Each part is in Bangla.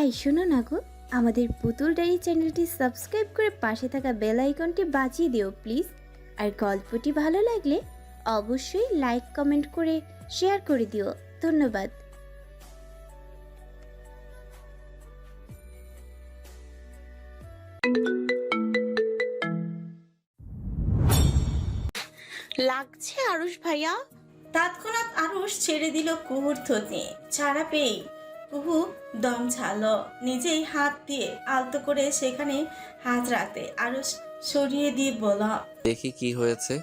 এই শোনো না গো আমাদের পুতুল ডায়েরি চ্যানেলটি সাবস্ক্রাইব করে পাশে থাকা বেল আইকনটি বাজিয়ে দিও প্লিজ। আর গল্পটি ভালো লাগলে অবশ্যই লাইক কমেন্ট করে শেয়ার করে দিও। ধন্যবাদ। লাগছে আরুষ ভাইয়া? তৎক্ষণাৎ আরুষ ছেড়ে দিল কুহুর থতনি। ছাড়া পেয়ে কুহু দম ছাড়ল। নিজেই হাত দিয়ে আলতো করে সেখানে হাত রাখতে আরুষ সরিয়ে দিয়ে বলল দেখি কি হয়েছে।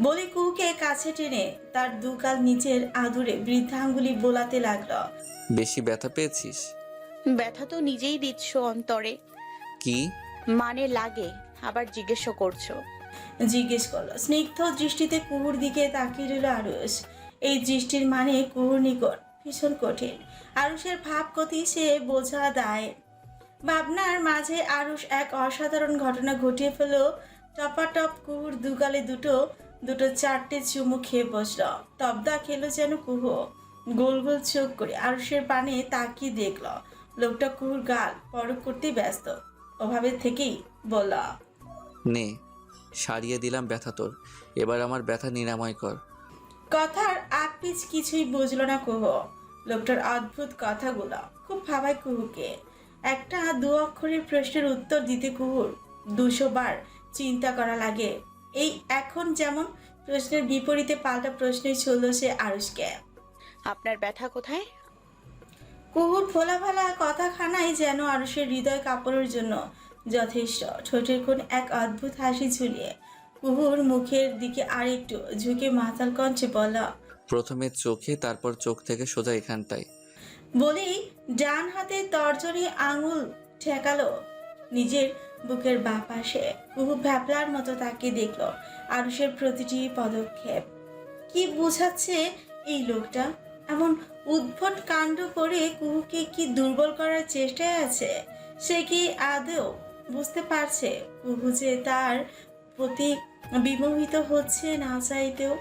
বলে কুহুকে কাছে টেনে তার দুকাল নিচের আদুরে বৃদ্ধাঙ্গুলি বোলাতে লাগল। বেশি ব্যথা পেয়েছিস? ব্যথা তো নিজেই দিচ্ছ অন্তরে। কি? মানে লাগে আবার জিজ্ঞেসও করছ। জিজ্ঞেস করল। স্নিগ্ধ দৃষ্টিতে কুহুর দিকে তাকিয়ে রইল আরুষ। এই দৃষ্টির মানে কুহুর নিকট ভীষণ কঠিন। আরুষের ভাব গতি সে বোঝা দেয়। ভাবনার মাঝে আরুষ এক অসাধারণ ঘটনা ঘটিয়ে ফেল টপাটপ কুহুর দুগালে দুটো দুটো চারটে চুমু খেয়ে বসল। তবদা খেলো যেন কুহু। গোল গোল চোখ করে আরুষের পানে তাকিয়ে দেখল। লোকটা কুহুর গাল পরক করতে ব্যস্ত। ওভাবে থেকেই বলল নে সারিয়ে দিলাম ব্যথা তোর। এবার আমার ব্যথা নিরাময় কর। কথার আগ পিছ কিছুই বুঝলো না কুহ। লোকটার অদ্ভুত কথাগুলো। খুব ভাবায় কুহুকে। একটা দু অক্ষরের প্রশ্নের উত্তর দিতে কুহুর দুশো বার চিন্তা করা লাগে। এই এখন যেমন প্রশ্নের বিপরীতে পাল্টা প্রশ্নে চলল সে আরুষকে। আপনার ব্যথা কোথায়? কুহুর ফোলা ফেলা কথাখানাই যেন আরুষের হৃদয় কাপড়ের জন্য যথেষ্ট। ঠোঁটের কোণ এক অদ্ভুত হাসি ঝুলিয়ে কুহুর মুখের দিকে আরেকটু ঝুঁকে মাথার কঞ্চে বলা প্রথমে চোখে, তারপর চোখ থেকে সোজা এখানটায়। বলেই ডান হাতে তর্জনী আঙুল ঠেকালো। নিজের বুকের বাঁ পাশে কুহু ভ্যাপলার মতো তাকে দেখল আরুষের প্রতিটি পদক্ষেপ। কি বোঝাচ্ছে এই লোকটা? এমন উদ্ভট কাণ্ড করে কুহুকে কি দুর্বল করার চেষ্টায় আছে? সে কি আদৌ বুঝতে পারছে কুহু যে তার প্রতি বিমোহিত হচ্ছে না চাইতেও?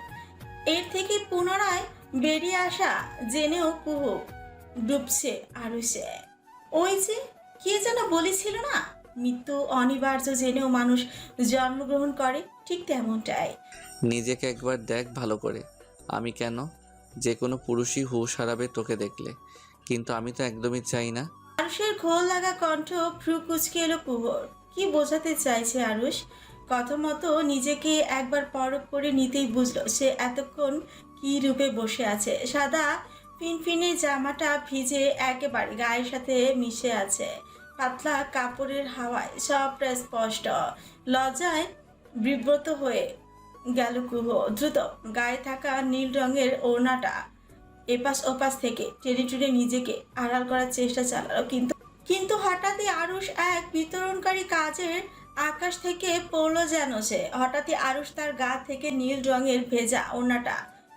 এর থেকে পুনরায় বেরিয়ে আসা জেনেও কুহু ডুবছে আরও সে ওই যে কে যেন বলেছিল না মৃত্যু অনিবার্য জেনেও মানুষ জন্মগ্রহণ করে ঠিক তেমনটাই। নিজেকে একবার দেখ ভালো করে আমি কেন? যে কোনো পুরুষই হুশ হারাবে তোকে দেখলে কিন্তু আমি তো একদমই চাই না। আরুষের ঘোল লাগা কণ্ঠ ভ্রু কুচকে এলো কুহর। কি বোঝাতে চাইছে আরুষ? কথা মতো নিজেকে একবার পরখ করে নিতেই বুঝলো সে এতক্ষণ কি রূপে বসে আছে। সাদা ফিনফিনে জামাটা ভিজে একেবারে গায়ের সাথে মিশে আছে। পাতলা কাপড়ের হাওয়ায় সবটা স্পষ্ট। লজ্জায় বিব্রত হয়ে গেল কুহ। দ্রুত গায়ে থাকা নীল রঙের ওড়নাটা এপাশ ওপাশ থেকে টেনে টুনে নিজেকে আড়াল করার চেষ্টা চালালো, কিন্তু কিন্তু হঠাৎই আরুষ এক বিতরণকারী কাজের আকাশ থেকে পড়ল যেন সে। হঠাৎই আরুষ তার গা থেকে নীল রঙের ভেজা ওনাটা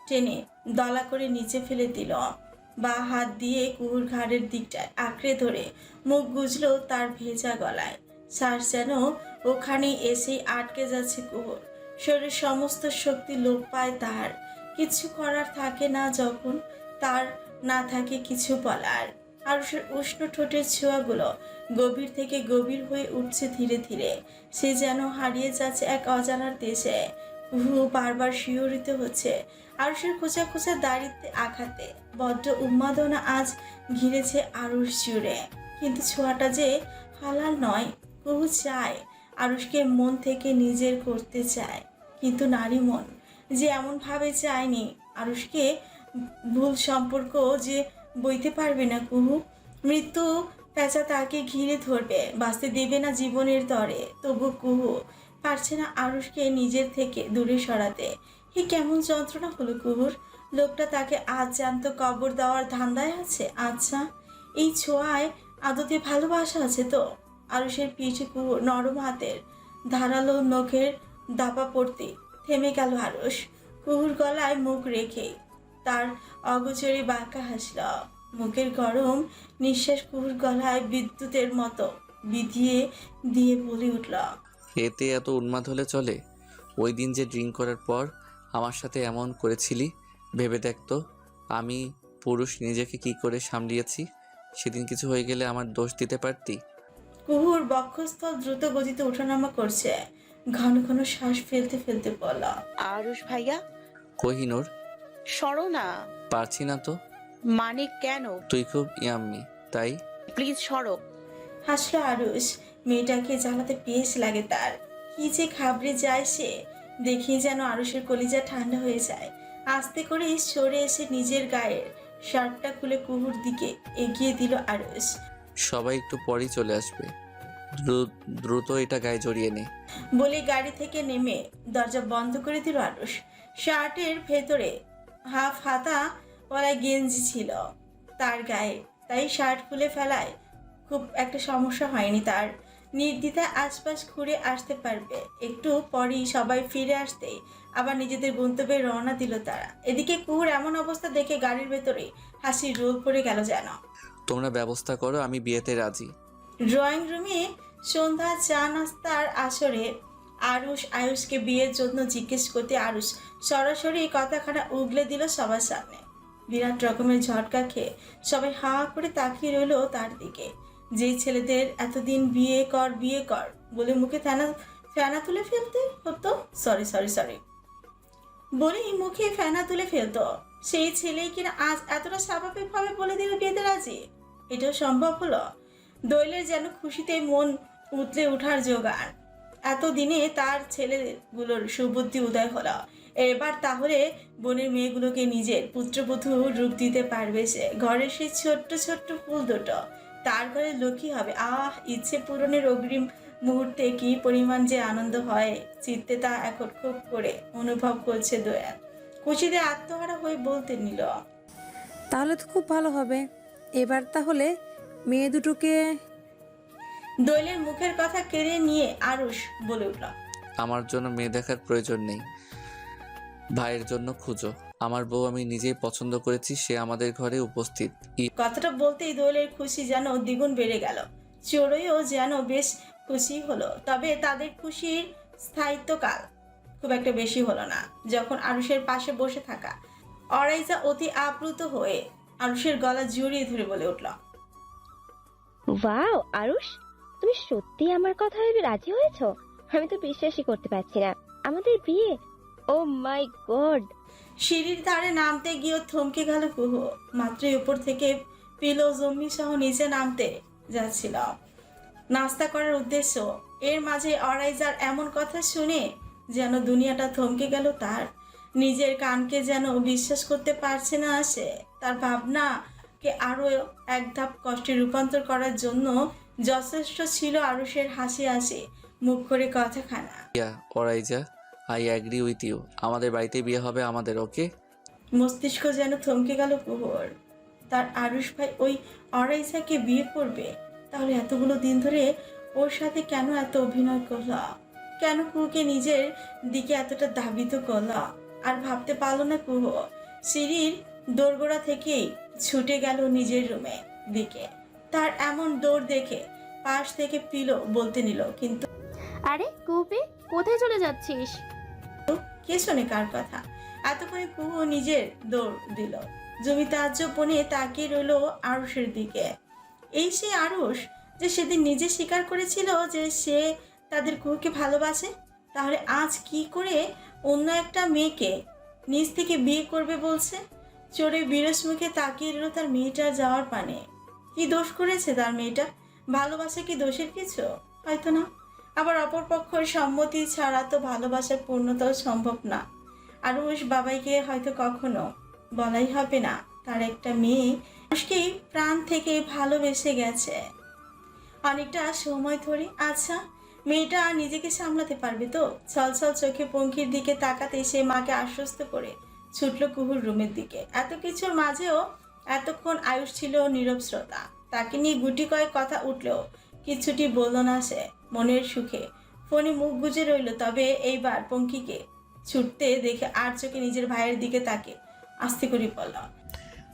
টেনে দলা করে নিচে ফেলে দিল। বা হাত দিয়ে কুহুর ঘাড়ের দিকটায় আঁকড়ে ধরে মুখ গুজলো তার ভেজা গলায়। শ্বাস যেন ওখানেই এসেই আটকে যাচ্ছে কুহুর। শরীরের সমস্ত শক্তি লোপ পায় তার কিছু করার থাকে না যখন তার না থাকে কিছু বলার। আরুষের উষ্ণ ঠোঁটের ছোঁয়াগুলো গভীর থেকে গভীর হয়ে উঠছে ধীরে ধীরে। সে যেন হারিয়ে যাচ্ছে এক অজানার দেশে। হু বারবার শিহরিত হচ্ছে। আরুষের খোঁচা খোঁচা দাড়িতে আঘাতে। বড্ড উন্মাদনা আজ ঘিরেছে আরুষ জুড়ে। কিন্তু ছোঁয়াটা যে হালাল নয় কুহু চায়। আরুষকে মন থেকে নিজের করতে চায়। কিন্তু নারী মন যে এমনভাবে চায়নি আরুষকে ভুল সম্পর্ক যে বইতে পারবে না কুহু। মৃত্যু পেঁচা তাকে ঘিরে ধরবে, বাঁচতে দেবে না জীবনের তরে। তবু কুহু পারছে না আরুষকে নিজের থেকে দূরে সরাতে। হে কেমন যন্ত্রণা হলো কুহুর? লোকটা তাকে আজ জ্যান্ত কবর দেওয়ার ধান্দায় আছে? আচ্ছা এই ছোঁয়ায় আদতে ভালোবাসা আছে তো? আরুষের পিঠে কুহু নরম হাতের ধারালো নখের দাপা পড়তে থেমে গেল আরুষ। কুহুর গলায় মুখ রেখে তার অগোচরে বাঁকা হাসল। মুখের গরম নিঃশ্বাস কুহুর গলায় বিদ্যুতের মতো বিধিয়ে দিয়ে বলে উঠল এতে এত উন্মাদ হলে চলে? ওই দিন যে ড্রিঙ্ক করার পর আমার সাথে এমন করেছিলি? ভেবে দেখতো আমি পুরুষ নিজেকে কি করে সামলিয়েছি? সেদিন কিছু হয়ে গেলে আমার দোষ দিতে পারতি? কুহুর বক্ষস্থল দ্রুত গতিতে ওঠানামা করছে। ঘন ঘন শ্বাস ফেলতে ফেলতে বলা আরুষ ভাইয়া? কহিনুর সরো না। পারছি না তো। মানে কেন? তুই খুব ইয়াম্মি তাই? প্লিজ সরো। হাসলো আরুষ। মেয়েটাকে জ্বালাতে বেশ লাগে তার। কি যে খাবড়ে যায় সে। দেখি যেন আরুষের কলিজা ঠান্ডা হয়ে যায়। আস্তে করে সরে এসে নিজের গায়ের শার্টটা খুলে কুহুর দিকে এগিয়ে দিল আরুষ। সবাই একটু পরেই চলে আসবে। দ্রু- দ্রুত এটা গায়ে জড়িয়ে নে। বলে গাড়ি থেকে নেমে দরজা বন্ধ করে দিল আরুষ। শার্টের ভেতরে হাফ হাতা পলা গেঞ্জি ছিল তার গায়ে। তাই শার্ট খুলে ফেলায় খুব একটা সমস্যা হয়নি তার। নির্দ্বিধায় আশপাশ ঘুরে আসতে পারবে। একটু পরেই সবাই ফিরে আসতে আবার নিজেদের গন্তব্যে রওনা দিল তারা। এদিকে কুহুর এমন অবস্থা দেখে গাড়ির ভেতরে হাসির রোগ পড়ে গেল যেন। তোমরা ব্যবস্থা করো আমি বিয়েতে রাজি। ড্রয়িং রুমে সন্ধ্যা চা নাস্তার আসরে আরুষ আয়ুষকে বিয়ের জন্য জিজ্ঞেস করতে আরুষ সরাসরি কথাখানা উগলে দিল সবার সামনে। বিরাট রকমের ঝটকা খেয়ে সবাই হা করে তাকিয়ে রইল তার দিকে। যেই ছেলেদের এতদিন বিয়ে কর বিয়ে কর বলে মুখে ফেনা ফেনা তুলে ফেলতে হতো? সরি সরি সরি বলেই মুখে ফেনা তুলে ফেলতো। সেই ছেলে কিনা আজ এতটা স্বাভাবিকভাবে বলে দিল বিয়েতে রাজি? এটাও সম্ভব হলো? দৈলের যেন খুশিতে মন উতলে ওঠার জোগাড় এতদিনে তার ছেলেগুলোর সুবুদ্ধি উদয় হলো। এবার তাহলে বোনের মেয়েগুলোকে নিজের পুত্রবধূ রূপ দিতে পারবে সে। ঘরের সেই ছোট্ট ছোট্ট ফুল দুটো। তার ঘরে লক্ষ্মী হবে। আহ ইচ্ছে পূরণের অগ্রিম মুহূর্তে কি পরিমাণ যে আনন্দ হয় চিত্তে তা এখন খুব করে অনুভব করছে দয়াল খুশিতে আত্মহারা হয়ে বলতে নিল তাহলে তো খুব ভালো হবে। এবার তাহলে মেয়ে দুটোকে দৈলের মুখের কথা কেড়ে নিয়ে আরুষ বলে উঠল আমার জন্য মেয়ে দেখার প্রয়োজন নেই। ভাইয়ের জন্য খুঁজো। আমার বউ আমি নিজেই পছন্দ করেছি সে আমাদের ঘরে উপস্থিত। ই- কথাটা বলতেই দোয়েলের খুশি যেন দ্বিগুণ বেড়ে গেল। চোরইও যেন বেশ খুশি হলো তবে তাদের খুশির স্থায়িত্বকাল খুব একটা বেশি হলো না যখন আরুষের পাশে বসে থাকা অরাইজা অতি আপ্লুত হয়ে আরুষের গলা জড়িয়ে ধরে বলে উঠল ওয়াও আরুষ! তুমি সত্যি আমার কথা ভেবে রাজি হয়েছো? আমি তো বিশ্বাসই করতে পারছি না। আমাদের বিয়ে ও মাই গড সিঁড়ির ধারে নামতে গিয়ে থমকে গেল কুহ। মাত্রই উপর থেকে পিলো জম্মি সহ নিচে নামতে যাচ্ছিল। নাস্তা করার উদ্দেশ্য এর মাঝে অরাইজার এমন কথা শুনে যেন দুনিয়াটা থমকে গেল তার। নিজের কানকে যেন বিশ্বাস করতে পারছে না সে। তার ভাবনাকে আরও এক ধাপ কষ্টে রূপান্তর করার জন্য যথেষ্ট ছিল আরুষের হাসি হাসি মুখ করে কথাখানা। ইয়া অরাইজা আই অ্যাগ্রি উইথ ইউ। আমাদের বাড়িতে বিয়ে হবে আমাদের ওকে? মস্তিষ্ক যেন থমকে গেল কুহর। তার আরুষ ভাই ওই অরাইসাকে বিয়ে করবে। তাহলে এতগুলো দিন ধরে ওর সাথে কেন এত অভিনয় করলা? কেন কুহুকে নিজের দিকে এতটা ধাবিত করলা? আর ভাবতে পারল না কুহ। সিঁড়ির দোরগোড়া থেকেই ছুটে গেল নিজের রুমে দিকে। তার এমন দৌড় দেখে পাশ থেকে পিলো বলতে নিল কিন্তু আরে কুপি কোথায় চলে যাচ্ছিস? কে শোনে কার কথা? এতক্ষণে কুহু নিজের দৌড় দিল। জমি তাজ্জব বনে তাকিয়ে রইল আরুষের দিকে। এই সেই আরুষ যে সেদিন নিজে স্বীকার করেছিল যে সে তাদের কুহুকে ভালোবাসে? তাহলে আজ কি করে অন্য একটা মেয়েকে নিজ থেকে বিয়ে করবে বলছে? চোরে বিরস মুখে তাকিয়ে রইল তার মেয়েটা যাওয়ার পানে। কি দোষ করেছে তার মেয়েটা? ভালোবাসা কি দোষের কিছু? হয়তো না। আবার অপরপক্ষের সম্মতি ছাড়া তো ভালোবাসার পূর্ণতাও সম্ভব না। আরুষ বাবাইকে হয়তো কখনো বলাই হবে না। তার একটা মেয়ে মানুষকেই প্রাণ থেকে ভালোবেসে গেছে। অনেকটা সময় ধরে আচ্ছা মেয়েটা নিজেকে সামলাতে পারবে তো? ছলছল চোখে পঙ্খির দিকে তাকাতে সে মাকে আশ্বস্ত করে ছুটল কুহুর রুমের দিকে। এত কিছুর মাঝেও এতক্ষণ আয়ুষ ছিল নীরব শ্রোতা। তাকে নিয়ে গুটি কয়েক কথা উঠলেও কিছুটি বলল না সে মনের সুখে। ফোনে মুখ গুজে রইল তবে এইবার পঙ্কিকে ছুটতে দেখে আর চোখে নিজের ভাইয়ের দিকে তাকে আস্তে করে বলল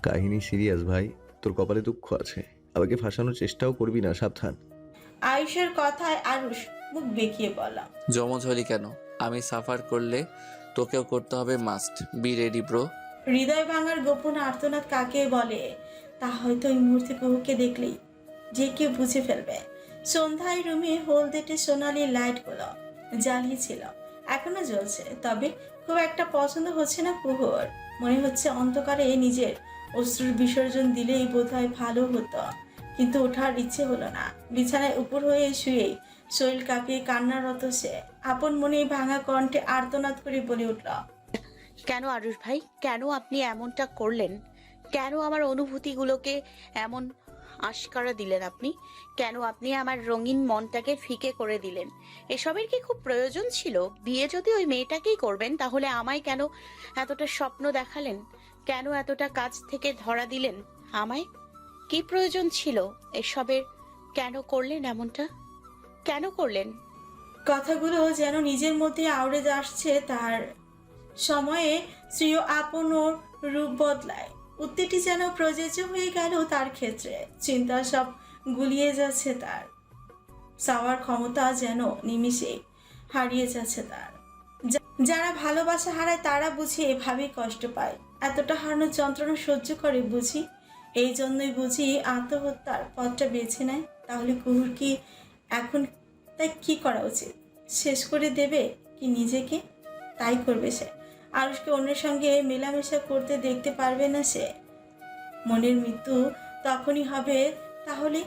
কাহিনী সিরিয়াস ভাই তোর কপালে দুঃখ আছে। আমাকে ফাঁসানোর চেষ্টাও করবি না সাবধান। আয়ুষের কথায় আরুষ মুখ বেঁকিয়ে বলল জমজ হলি কেন? আমি সাফার করলে তোকেও করতে হবে মাস্ট বি রেডি ব্রো হৃদয় ভাঙার গোপন আর্তনাদ কাকে বলে তা হয়তো এই মুহূর্তে কুহুকে দেখলেই যে কেউ বুঝে ফেলবে। সন্ধ্যায় রুমে হলদেটে সোনালি লাইটগুলো জ্বালিয়েছিল। এখনও জ্বলছে, তবে খুব একটা পছন্দ হচ্ছে না কুহর। মনে হচ্ছে অন্ধকারে নিজের অশ্রুর বিসর্জন দিলেই বোধহয় ভালো হতো। কিন্তু ওঠার ইচ্ছে হলো না। বিছানায় উপর হয়ে শুয়েই শরীর কাঁপিয়ে কান্নারত সে আপন মনে ভাঙা কণ্ঠে আর্তনাদ করে বলে উঠল, কেন আরুষ ভাই? কেন আপনি এমনটা করলেন? কেন আমার অনুভূতিগুলোকে এমন আশকারা দিলেন আপনি। কেন আপনি আমার রঙিন মনটাকে ফিকে করে দিলেন? এসবের কি খুব প্রয়োজন ছিল? বিয়ে যদি ওই মেয়েটাকেই করবেন, তাহলে আমায় কেন এতটা স্বপ্ন দেখালেন? কেন এতটা কাছ থেকে ধরা দিলেন? আমায় কি প্রয়োজন ছিল এসবের? কেন করলেন এমনটা? কেন করলেন? কথাগুলো যেন নিজের মধ্যে আউড়ে আসছে তার সময়ে শ্রীয় আপন রূপ বদলায়। উত্তেটি যেন প্রযোজ্য হয়ে গেল তার ক্ষেত্রে। চিন্তা সব গুলিয়ে যাচ্ছে তার। চাওয়ার ক্ষমতা যেন নিমিষে হারিয়ে যাচ্ছে তার। যারা ভালোবাসা হারায় তারা বুঝি এভাবেই কষ্ট পায়। এতটা হারানোর যন্ত্রণা সহ্য করে বুঝি। এই জন্যই বুঝি আত্মহত্যার পথটা বেছে নেয়। তাহলে কুহুর কি এখন তাই কি করা উচিত? শেষ করে দেবে কি নিজেকে? তাই করবে সে। আরুষকে অন্যের সঙ্গে মেলামেশা করতে দেখতে পারবে না সে। মনের মৃত্যু তখনই হবে তাহলে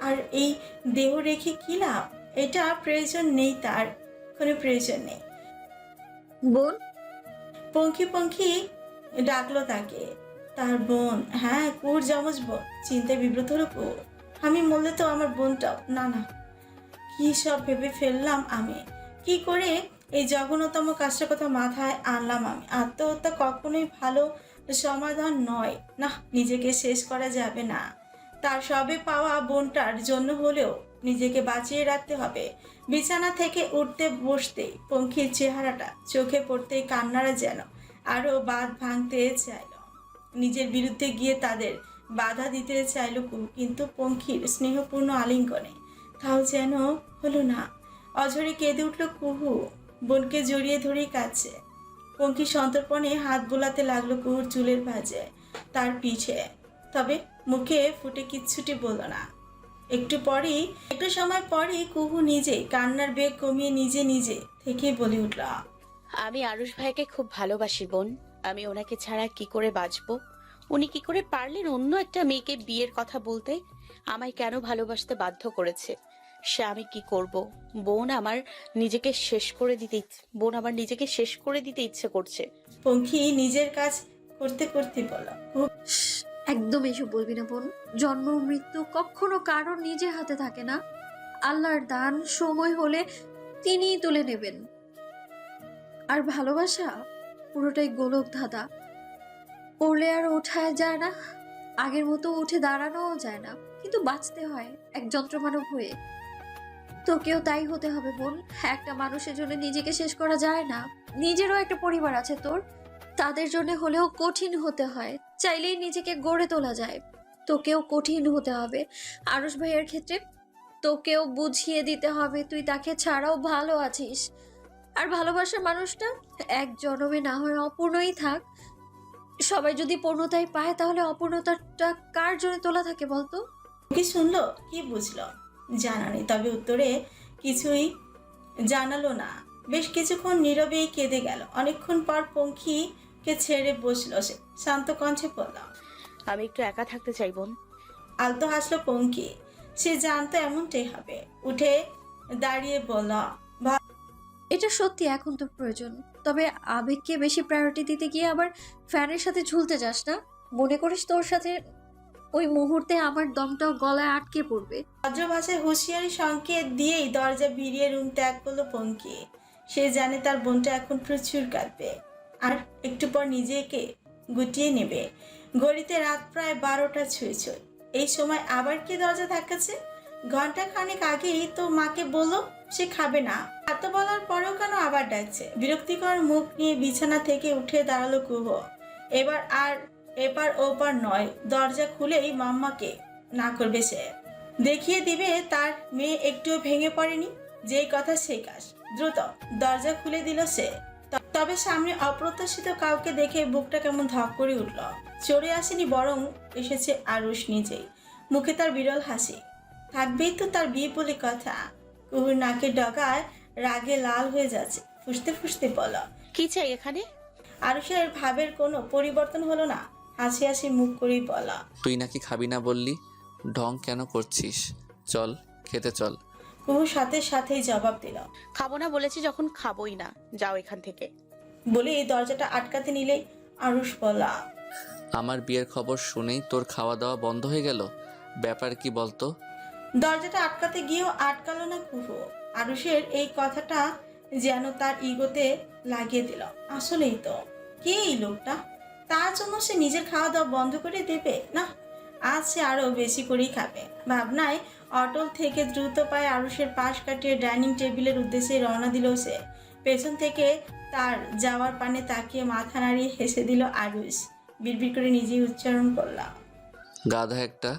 আর এই দেহ রেখে কি লাভ? এটা প্রয়োজন নেই তার কোনো প্রয়োজন নেই। বোন? পঙ্খী পঙ্খি ডাকলো তাকে। তার বোন হ্যাঁ কুর জমজ বোন চিন্তায় বিব্রত হলো কুর আমি বললে তো আমার বোনটাও। না না কী সব ভেবে ফেললাম আমি? কি করে এই জঘন্যতম কাজটার কথা মাথায় আনলাম আমি। আত্মহত্যা কখনোই ভালো সমাধান নয়। না নিজেকে শেষ করা যাবে না। তার সবে পাওয়া বোনটার জন্য হলেও নিজেকে বাঁচিয়ে রাখতে হবে। বিছানা থেকে উঠতে বসতেই পঙ্খির চেহারাটা চোখে পড়তেই কান্নারা যেন আরও বাঁধ ভাঙতে চাইল। নিজের বিরুদ্ধে গিয়ে তাদের বাধা দিতে চাইল কিন্তু পঙ্খির স্নেহপূর্ণ আলিঙ্গনে তাও যেন হলো না। অঝরে কেঁদে উঠল কুহু। বোনকে জড়িয়ে ধরেই কাছে পঙ্খি সন্তর্পণে হাত বোলাতে লাগল কুহুর চুলের ভাজে, তার পিঠে। তবে মুখে ফুটে কিচ্ছুটি বলল না। একটু পরেই, একটু সময় পরেই কুহু নিজে কান্নার বেগ কমিয়ে নিজে নিজে থেকে বলে উঠল, আমি আরুষ ভাইকে খুব ভালোবাসি, বোন। আমি ওনাকে ছাড়া কি করে বাঁচবো? উনি কি করে পারলেন অন্য একটা মেয়েকে বিয়ের কথা বলতে? আমায় কেন ভালোবাসতে বাধ্য করেছে? সে আমি কি করব? বোন আমার নিজেকে শেষ করে দিতে ইচ্ছে- বোন আমার নিজেকে শেষ করে দিতে ইচ্ছে করছে। পঙ্খি নিজের কাজ করতে করতে শ্, একদম এসব বলবি না বোন। জন্ম মৃত্যু কখনো কারোর নিজের হাতে থাকে না। আল্লাহর দান সময় হলে তিনিই তুলে নেবেন। আর ভালোবাসা পুরোটাই গোলক ধাঁধা। পড়লে আর ওঠায় যায় না আগের মতো উঠে দাঁড়ানোও যায় না। কিন্তু বাঁচতে হয় এক যন্ত্রমানব হয়ে। তোকেও তাই হতে হবে বোন। একটা মানুষের জন্য নিজেকে শেষ করা যায় না। নিজেরও একটা পরিবার আছে তোর। তাদের জন্য হলেও কঠিন হতে হয়। চাইলেই নিজেকে গড়ে তোলা যায়। তোকেও কঠিন হতে হবে। আরুষ ভাইয়ের ক্ষেত্রে তোকেও বুঝিয়ে দিতে হবে। তুই তাকে ছাড়াও ভালো আছিস। আর ভালোবাসার মানুষটা এক জনমে না হয় অপূর্ণই থাক। সবাই যদি পূর্ণতাই পায়, তাহলে অপূর্ণতাটা কার জন্য তোলা থাকে বলতো? কি শুনলো, কি বুঝলো? জানা নেই তবে উত্তরে কিছুই জানালো না। বেশ কিছুক্ষণ নীরবেই কেঁদে গেল। অনেকক্ষণ পর পঙ্খিকে ছেড়ে বসল সে। শান্ত কণ্ঠে পড়ল আমি একটু একা থাকতে চাই বোন। আলতো হাসলো পঙ্কি সে জানতো এমনটাই হবে। উঠে দাঁড়িয়ে বলল এটা সত্যি এখন তো প্রয়োজন। তবে আবেগকে বেশি প্রায়োরিটি দিতে গিয়ে আবার ফ্যানের সাথে ঝুলতে যাস না। মনে করিস তোর সাথে ওই মুহূর্তে আমার দমটাও গলায় আটকে পড়বে। ভদ্র ভাষায় হুঁশিয়ারি সংকেত দিয়েই দরজা ভিড়িয়ে রুম ত্যাগ করল পঙ্কি। সে জানে তার বোনটা এখন প্রচুর কাঁদবে আর একটু পর নিজেকে গুটিয়ে নেবে। ঘড়িতে রাত প্রায় বারোটা ছুঁই ছুঁই। এই সময় আবার কি দরজা ধাক্কাচ্ছে ঘণ্টা খানেক আগেই তো মাকে বলল, সে খাবে না। এত বলার পরেও কেন আবার ডাকছে? বিরক্তিকর মুখ নিয়ে বিছানা থেকে উঠে দাঁড়াল কুহ। এবার আর এপার ওপার নয় দরজা খুলেই মাম্মাকে না করবে সে। দেখিয়ে দিবে তার মেয়ে একটুও ভেঙে পড়েনি। যেই কথা সেই কাজ। দ্রুত দরজা খুলে দিল সে। তবে সামনে অপ্রত্যাশিত কাউকে দেখে বুকটা কেমন ধক করে উঠল। চড়ে আসেনি বরং এসেছে আরুষ নিজেই। মুখে তার বিরল হাসি। থাকবেই তো তার বিয়ে বলে কথা। কুহুর নাকের ডগায় রাগে লাল হয়ে যাচ্ছে। ফুসতে ফুসতে বলা কি চাই এখানে? আরুষের ভাবের কোনো পরিবর্তন হলো না। হাসি হাসি মুখ করেই বলা। তুই নাকি খাবি না বললি? ঢং কেন করছিস? চল খেতে চল। কুহু সাথে সাথেই জবাব দিল। খাব না বলেছি যখন খাবোই না। যাও এখান থেকে। বলে এই দরজাটা আটকাতে নিলেই আরুষ বলা। আমার বিয়ের খবর শুনেই তোর খাওয়া দাওয়া বন্ধ হয়ে গেল? ব্যাপার কি বলতো? দরজাটা আটকাতে গিয়েও আটকালো না কুহু। আরুষের এই কথাটা যেন তার ইগোতে লাগিয়ে দিল। আসলেই তো। কে এই লোকটা? তার জন্য সে নিজের খাওয়া দাওয়া বন্ধ করে দেবে? না আজ সে আরও বেশি করেই খাবে। ভাবনায় অটল থেকে দ্রুত পায়ে আরুষের পাশ কাটিয়ে ডাইনিং টেবিলের উদ্দেশ্যে রওনা দিল সে। পেছন থেকে তার যাওয়ার পানে তাকিয়ে মাথা নাড়িয়ে হেসে দিল আরুষ। বিড়বিড় করে নিজেই উচ্চারণ করলাম গাধা একটা।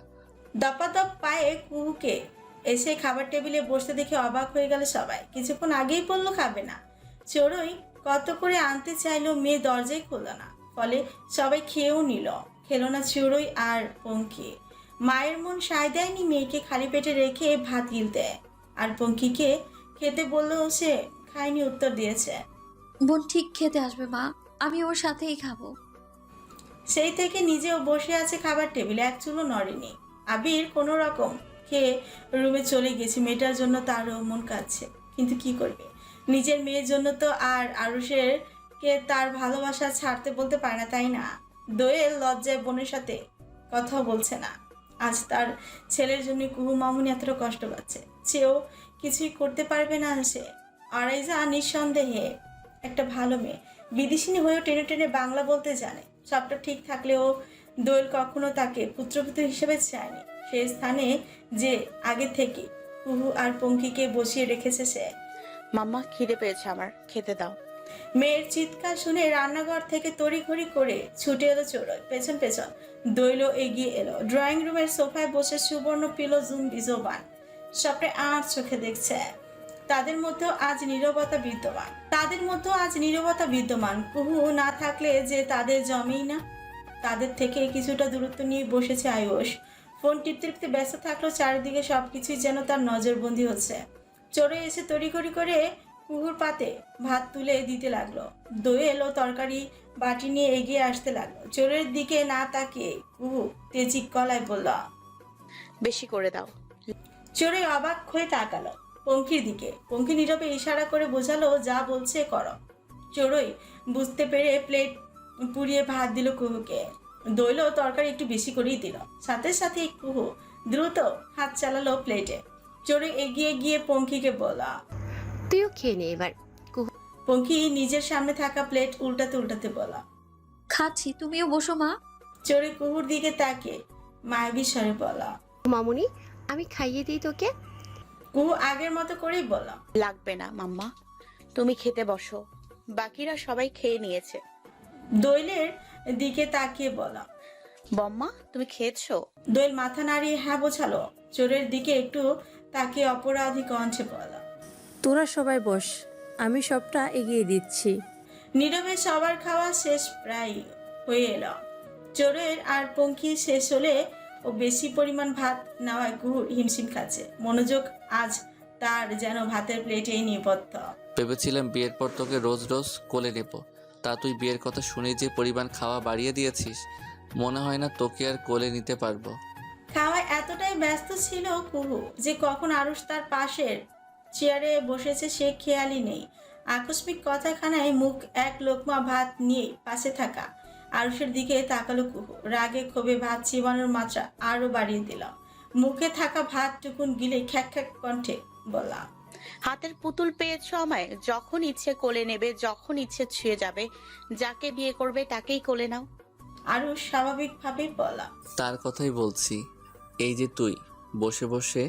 দপাদপ পায়ে কুহুকে এসে খাবার টেবিলে বসতে দেখে অবাক হয়ে গেল সবাই। কিছুক্ষণ আগেই বলল খাবে না। চড়ুই কত করে আনতে চাইলো মেয়ে দরজাই খুললো না। ফলে সবাই খেয়েও নিল। খেলো না চড়ুই আর পঙ্কি। মায়ের মন সায় দেয়নি মেয়েকে খালি পেটে রেখে ভাত গিলতে। আর পঙ্কিকে খেতে বললেও সে খায়নি উত্তর দিয়েছে। বোন ঠিক খেতে আসবে মা। আমি ওর সাথেই খাব। সেই থেকে নিজেও বসে আছে খাবার টেবিলে এক চুলো নড়েনি। আবির কোনো রকম খেয়ে রুমে চলে গেছে মেয়েটার জন্য তারও মন কাঁদছে। কিন্তু কি করবে? নিজের মেয়ের জন্য তো আর আরুষের কে তার ভালোবাসা ছাড়তে বলতে পারে না, তাই না? দোয়েল লজ্জায় বোনের সাথে কথাও বলছে না। আজ তার ছেলের জন্য কুহু মামুনি এতটা কষ্ট পাচ্ছে। সেও কিছুই করতে পারবে না সে। আড়াইজা নিঃসন্দেহে একটা ভালো মেয়ে। বিদেশিনী হয়েও টেনে টেনে বাংলা বলতে জানে। সবটা ঠিক থাকলেও দোয়েল কখনো তাকে পুত্রপুত্র হিসেবে চায়নি। সে স্থানে যে আগে থেকে কুহু আর পঙ্কিকে বসিয়ে রেখেছে সে। মাম্মা, খিদে পেয়েছে আমার। খেতে দাও। মেয়ের চিৎকার শুনে রান্নাঘর থেকে তড়িঘড়ি করে ছুটে এলো চোরই, পেছন পেছন। দৈল এগিয়ে এলো। ড্রয়িং রুমের সোফায় বসে সুবর্ণ পিলো জুম বিজোবান। সবটা আর চোখে দেখছে। তাদের মধ্যেও আজ নীরবতা বিদ্যমান। তাদের মধ্যেও আজ নীরবতা বিদ্যমান। কুহু না থাকলে যে তাদের জমেই না। তাদের থেকে কিছুটা দূরত্ব নিয়ে বসেছে আয়ুষ। ফোন টিপতে টিপতে ব্যস্ত থাকলেও চারিদিকে সবকিছুই যেন তার নজরবন্দি হচ্ছে। চড়ে এসে তড়িঘড়ি করে কুহুর পাতে ভাত তুলে দিতে লাগল। দোয়েল ও তরকারি বাটি নিয়ে এগিয়ে আসতে লাগল। চোরের দিকে না তাকিয়ে কুহু তেজি গলায় বলল বেশি করে দাও। চোরে অবাক হয়ে তাকালো পঙ্খির দিকে। পঙ্খি নীরবে ইশারা করে বোঝালো যা বলছে করো। চোরই বুঝতে পেরে প্লেট পুড়িয়ে ভাত দিল কুহুকে। দইল তরকারি একটু বেশি করেই দিল। সাথে সাথে কুহু দ্রুত হাত চালালো প্লেটে। চোরে এগিয়ে গিয়ে পঙ্খিকে বলা তুইও খেয়ে নে এবার। পঙ্খি নিজের সামনে থাকা প্লেট উল্টাতে উল্টাতে বলা। খাচ্ছি তুমিও বসো মা। চোরে কুহুর দিকে তাকে মায়াবী স্বরে বলা। মামুনি আমি খাইয়ে দিই তোকে। কুহু আগের মতো করেই বলা। লাগবে না মাম্মা তুমি খেতে বসো। বাকিরা সবাই খেয়ে নিয়েছে। দইলের দিকে তাকিয়ে বলা। বম্মা তুমি খেয়েছো? দোয়েল মাথা নাড়িয়ে হ্যাঁ বোঝালো। চোরের দিকে একটু তাকিয়ে অপরাধী কণ্ঠে বলা। তোরা সবাই বস আমি সবটা এগিয়ে দিচ্ছি। নীরবে সবার খাওয়া শেষ প্রায় হয়ে এলো। চোরের আর পঙ্খি শেষ হলে ও বেশি পরিমাণ ভাত নেওয়ায় কুহুর হিমশিম খাচ্ছে। মনোযোগ আজ তার যেন ভাতের প্লেটেই নিবদ্ধ। ভেবেছিলাম বিয়ের পর তোকে রোজ রোজ কোলে নেব। তা তুই বিয়ের কথা শুনে যে পরিমাণ খাওয়া বাড়িয়ে দিয়েছিস মনে হয় না তোকে আর কোলে নিতে পারব। খাওয়ায় এতটাই ব্যস্ত ছিল কুহু যে কখন আরুষ তার পাশের চেয়ারে বসেছে সে খেয়ালই নেই। আকস্মিক কথাখানায় মুখ এক লোকমা ভাত নিয়ে পাশে থাকা। আরুষের দিকে তাকালো কুহু। রাগে ক্ষোভে ভাত চিবানোর মাত্রা আরও বাড়িয়ে দিল। মুখে থাকা ভাত টুকুন গিলে খ্যাক খ্যাক কণ্ঠে বলা হাতের পুতুল পেয়েছ আমায়? যখন ইচ্ছে কোলে নেবে যখন ইচ্ছে ছুঁয়ে যাবে। যাকে বিয়ে করবে তাকেই কোলে নাও। আরও স্বাভাবিকভাবেই বলা তার কথাই বলছি। এই যে তুই বসে বসে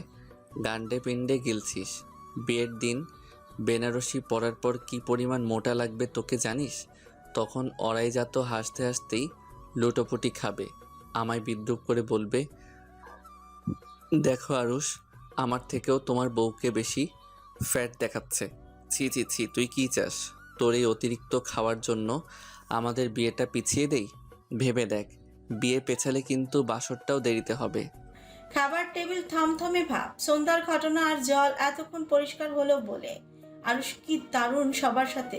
গান্ডে পিণ্ডে গিলছিস। বিয়ের দিন বেনারসি পরার পর কি পরিমাণ মোটা লাগবে তোকে জানিস? তখন অরাই যাত হাসতে হাসতেই লুটোপুটি খাবে। আমায় বিদ্রুপ করে বলবে, দেখো আরুষ, আমার থেকেও তোমার বউকে বেশি ফ্যাট দেখাচ্ছে। ছি ছি ছি, তুই কি চাস? তোর এই অতিরিক্ত খাওয়ার জন্য আমাদের বিয়েটা পিছিয়ে দেই? ভেবে দেখ, বিয়ে পেছালে কিন্তু বাসরটাও দেরিতে হবে। খাবার টেবিল থমথমে ভাব। সন্ধ্যার ঘটনা আর জল এতক্ষণ পরিষ্কার হলো বলে, আরুষ, কি দারুণ সবার সাথে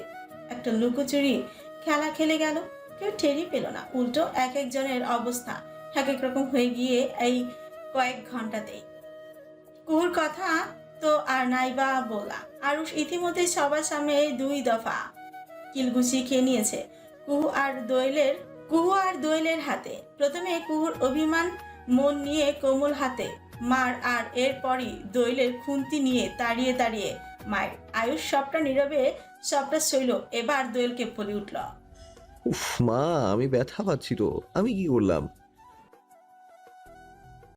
একটা লুকোচুরি খেলা খেলে গেল। কেউ টেরই পেল না। উল্টো এক একজনের অবস্থা এক এক রকম হয়ে গিয়ে এই কয়েক ঘন্টাতেই কুহুর কথা তো আর নাই বা বলা। আরুষ ইতিমধ্যে সবার সামনে দুই দফা কিলগুছি খেয়ে নিয়েছে। কুহু আর দোয়েলের কুহু আর দোয়েলের হাতে। প্রথমে কুহুর অভিমান মন নিয়ে কোমল হাতে, মার আর এরপরই দৈলের খুন্তি নিয়ে তাড়িয়ে তাড়িয়ে মায়ের আয়ুষ সবটা নীরবে, সবটা শৈল এবার দোয়েলকে বলে উঠল। উফ মা, আমি ব্যথা পাচ্ছি তো, আমি কি করলাম?